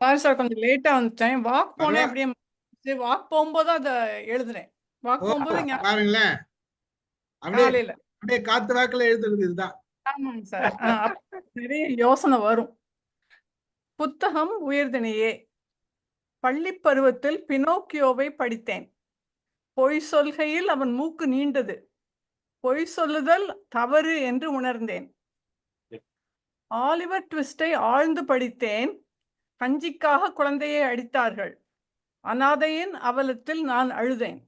Sorry sir கொஞ்சம் லேட்டா வந்துட்டேன். வாக் போனேன் அப்படியே வாக் போகும்போது அத எழுதுறேன். வாக் போகும்போது பாருங்களேன் அப்படியே அப்படியே காத்து வாக்குல எழுதுறது இதுதான். ஆமாங்க சார் நிறைய யோசனை வரும். புத்தகம் உயர்தினையே. பள்ளி பருவத்தில் பினோக்கியோவை படித்தேன். பொய் சொல்கையில் அவன் மூக்கு நீண்டது. பொய் சொல்லுதல் தவறு என்று உணர்ந்தேன். ஆலிவர் ட்விஸ்டை ஆழ்ந்து படித்தேன். கஞ்சிக்காக குழந்தையை அடித்தார்கள். அனாதையின் அவலத்தில் நான் அழுதேன்.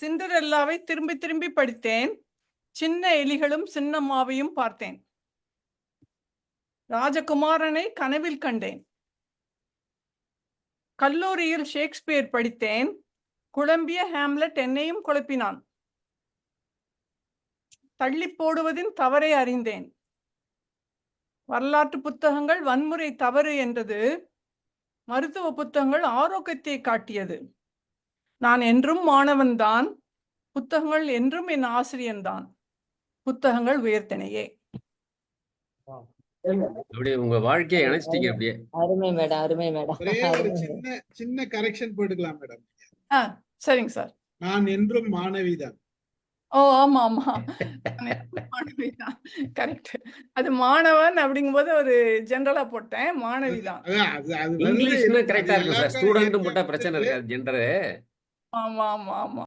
சிண்டரெல்லாவை திரும்பி திரும்பி படித்தேன். சின்ன எலிகளும் சின்னம்மாவையும் பார்த்தேன். ராஜகுமாரனை கனவில் கண்டேன். கல்லூரியில் ஷேக்ஸ்பியர் படித்தேன். குழம்பிய ஹேம்லெட் என்னையும் குழப்பினான். தள்ளி போடுவதின் தவறை அறிந்தேன். வரலாற்று புத்தகங்கள் வன்முறை தவறு என்றது மருத்துவ புத்தகங்கள் ஆரோக்கியத்தை காட்டியது. நான் என்றும் மாணவன்தான் புத்தகங்கள் என்றும் என் ஆசிரியன்தான். புத்தகங்கள் உயர்த்தினையே. அப்படியே உங்க வாழ்க்கையை இணைச்சிட்டீங்க அப்படியே. அருமை மேடம் அருமை மேடம். சின்ன சின்ன கரெக்ஷன் போட்டுக்கலாம் மேடம். ஆ சரிங்க சார். நான் என்றும் மாணவிதான். ஓ ஆமா ஆமா மாணவிதான். கரெக்ட் அது மாணவன் அப்படிங்கும்போது ஒரு ஜென்ரலா போட்டேன். அது அது இங்கிலீஷ்னு கரெக்டா இருக்கும் சார் ஸ்டூடெண்ட் போட்டா பிரச்சனை இருக்காது. ஜெண்டரு ஆமா ஆமா ஆமா.